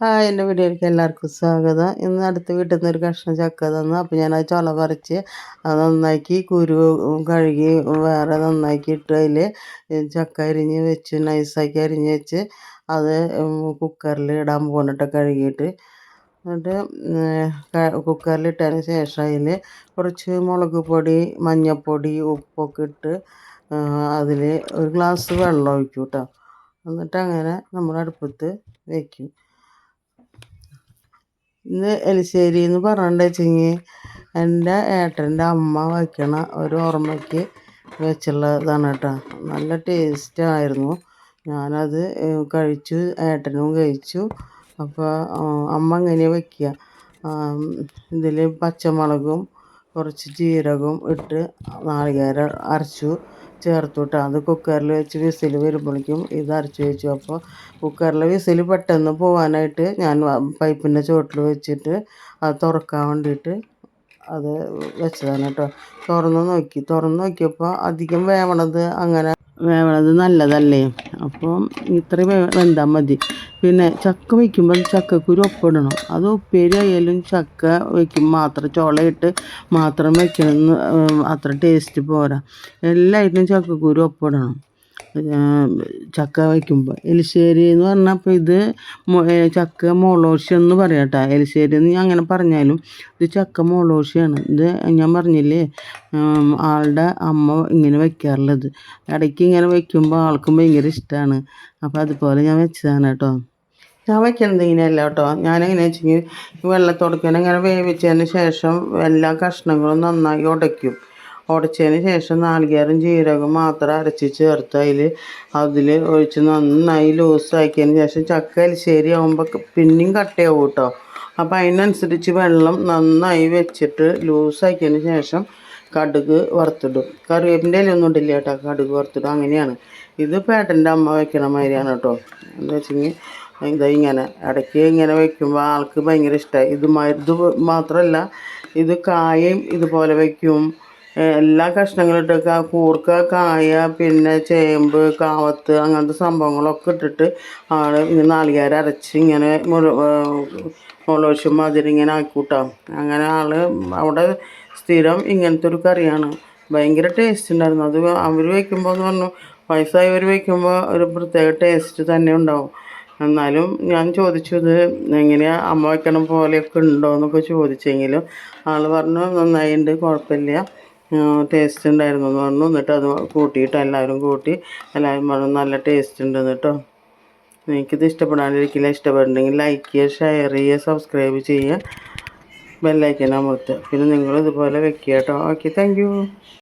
Hi എന്റെ വീഡിയോയിലേക്ക് എല്ലാവർക്കും സ്വാഗതം. ഇന്ന് അടുത്ത വീട്ടിൽ നിന്ന് ഒരു കഷ്ണം ചക്ക തന്നു. അപ്പോൾ ഞാനത് ചുള പറിച്ച് അത് നന്നാക്കി കുരു കഴുകി വേറെ നന്നാക്കി ഇട്ട് അതിൽ ചക്ക അരിഞ്ഞ് വെച്ച് നൈസാക്കി അരിഞ്ഞ് വെച്ച് അത് കുക്കറിൽ ഇടാൻ പോകണിട്ട് കഴുകിയിട്ട്. എന്നിട്ട് കുക്കറിലിട്ടതിന് ശേഷം അതിൽ കുറച്ച് മുളക് പൊടി മഞ്ഞൾപ്പൊടി ഉപ്പൊക്കെ ഇട്ട് അതിൽ ഒരു ഗ്ലാസ് വെള്ളം ഒഴിക്കും കേട്ടോ എന്നിട്ട് അങ്ങനെ നമ്മൾ അടുപ്പത്ത് വയ്ക്കും ഇന്ന് എലിശ്ശേരി എന്ന് പറഞ്ഞിട്ട് വെച്ചെങ്കിൽ എന്റെ ഏട്ടന്റെ അമ്മ വയ്ക്കണ ഒരു ഓർമ്മയ്ക്ക് വെച്ചുള്ളതാണ് കേട്ടോ. നല്ല ടേസ്റ്റായിരുന്നു ഞാനത് കഴിച്ചു ഏട്ടനും കഴിച്ചു. അപ്പോൾ അമ്മ അങ്ങനെ വയ്ക്കുക? ഇതിൽ പച്ചമുളകും കുറച്ച് ജീരകവും ഇട്ട് നാളികേരം അരച്ചു ചേർത്തു കേട്ടോ അത് കുക്കറിൽ വെച്ച് വിസിൽ വരുമ്പോഴേക്കും ഇത് അരച്ച് വെച്ചു. അപ്പോൾ കുക്കറിലെ വിസിൽ പെട്ടെന്ന് പോകാനായിട്ട് ഞാൻ പൈപ്പിന്റെ ചുവട്ടിൽ വെച്ചിട്ട് അത് തുറക്കാൻ വേണ്ടിയിട്ട് അത് വെച്ചതാണ് കേട്ടോ. തുറന്ന് നോക്കി തുറന്ന് നോക്കിയപ്പോൾ അധികം വേവണത് അങ്ങനെ വേവണത് നല്ലതല്ലേ? അപ്പം ഇത്രയും വെന്താൽ മതി. പിന്നെ ചക്ക വയ്ക്കുമ്പോൾ ചക്കക്കുരു ഒപ്പിടണം. അത് ഉപ്പേരി ആയാലും ചക്ക വയ്ക്കും. മാത്രം ചോളയിട്ട് മാത്രം വയ്ക്കണമെന്ന് അത്ര ടേസ്റ്റ് പോരാ. എല്ലായിട്ടും ചക്കക്കുരു ഒപ്പിടണം. ചക്ക വയ്ക്കുമ്പോൾ എലിശ്ശേരി എന്ന് പറഞ്ഞാൽ അപ്പോൾ ഇത് ചക്ക മോളോഷി എന്ന് പറയാം കേട്ടോ എലിശ്ശേരി എന്ന് ഞാൻ അങ്ങനെ പറഞ്ഞാലും ഇത് ചക്ക മോളോഷിയാണ് ഇത് ഞാൻ പറഞ്ഞില്ലേ ആളുടെ അമ്മ ഇങ്ങനെ വയ്ക്കാറുള്ളത്. ഇടയ്ക്ക് ഇങ്ങനെ വയ്ക്കുമ്പോൾ ആൾക്കും ഭയങ്കര ഇഷ്ടമാണ് അപ്പോൾ അതുപോലെ ഞാൻ വെച്ചതാണ് കേട്ടോ. ഞാൻ വയ്ക്കുന്നത് ഇങ്ങനെയല്ല കേട്ടോ. ഞാൻ എങ്ങനെ വെച്ചെങ്കിൽ വെള്ളത്തുടക്കനെ ഇങ്ങനെ വേവിച്ചതിന് ശേഷം എല്ലാ കഷ്ണങ്ങളും നന്നായി ഉടയ്ക്കും. ഉടച്ചതിന് ശേഷം നാളികേരം ജീരകം മാത്രം അരച്ച് ചേർത്ത് അതിൽ അതിൽ ഒഴിച്ച് നന്നായി ലൂസാക്കിയതിന് ശേഷം ചക്ക എലിശ്ശേരി ആകുമ്പോൾ പിന്നെയും കട്ടയാവും കേട്ടോ അപ്പോൾ അതിനനുസരിച്ച് വെള്ളം നന്നായി വെച്ചിട്ട് ലൂസാക്കിയതിന് ശേഷം കടുക് വറുത്തിടും. കറിവേപ്പിന്റെ ഒന്നും ഇടില്ല കേട്ടോ കടുക് വറുത്തിടും. അങ്ങനെയാണ്. ഇത് പേട്ടന്റെ അമ്മ വെക്കണ മാതിരിയാണ് കേട്ടോ എന്താ വെച്ചെങ്കിൽ ഇതാ ഇങ്ങനെ ഇടയ്ക്ക് ഇങ്ങനെ വെക്കുമ്പോൾ ആൾക്ക് ഭയങ്കര ഇഷ്ടമായി ഇത് ഇത് മാത്രമല്ല ഇത് കായയും ഇതുപോലെ വയ്ക്കും എല്ലാ കഷ്ണങ്ങളും ഇട്ട് കൂർക്ക കായ പിന്നെ ചേമ്പ് കാവത്ത് അങ്ങനത്തെ സംഭവങ്ങളൊക്കെ ഇട്ടിട്ട് ആൾ ഇങ്ങനെ നാളികേരം അരച്ച് ഇങ്ങനെ മുളോശും മാതിരി ഇങ്ങനെ ആക്കിക്കൂട്ടാം. അങ്ങനെ ആൾ അവിടെ സ്ഥിരം ഇങ്ങനത്തെ ഒരു കറിയാണ്. ഭയങ്കര ടേസ്റ്റ് ഉണ്ടായിരുന്നു. അത് അവർ വയ്ക്കുമ്പോൾ എന്ന് പറഞ്ഞു വയസ്സായവർ വയ്ക്കുമ്പോൾ ഒരു പ്രത്യേക ടേസ്റ്റ് തന്നെ ഉണ്ടാവും. എന്നാലും ഞാൻ ചോദിച്ചത് എങ്ങനെയാണ് അമ്മ വയ്ക്കണ പോലെയൊക്കെ ഉണ്ടോ? എന്നൊക്കെ ചോദിച്ചെങ്കിലും ആൾ പറഞ്ഞു നന്നായിട്ടുണ്ട് കുഴപ്പമില്ല. ടേസ്റ്റ് ഉണ്ടായിരുന്നു എന്ന് പറഞ്ഞു. എന്നിട്ട് അത് കൂട്ടിയിട്ട് എല്ലാവരും കൂട്ടി എല്ലാവരും പറഞ്ഞു നല്ല ടേസ്റ്റ് ഉണ്ടെന്ന് കേട്ടോ. എനിക്കിത് ഇഷ്ടപ്പെടാണ്ടിരിക്കില്ല ഇഷ്ടപ്പെടുന്നുണ്ടെങ്കിൽ ലൈക്ക് ചെയ്യുക ഷെയർ ചെയ്യുക സബ്സ്ക്രൈബ് ചെയ്യുക. ബെല്ലൈക്കൻ അമർത്തുക. പിന്നെ നിങ്ങൾ ഇതുപോലെ വെക്കുക കേട്ടോ. Okay thank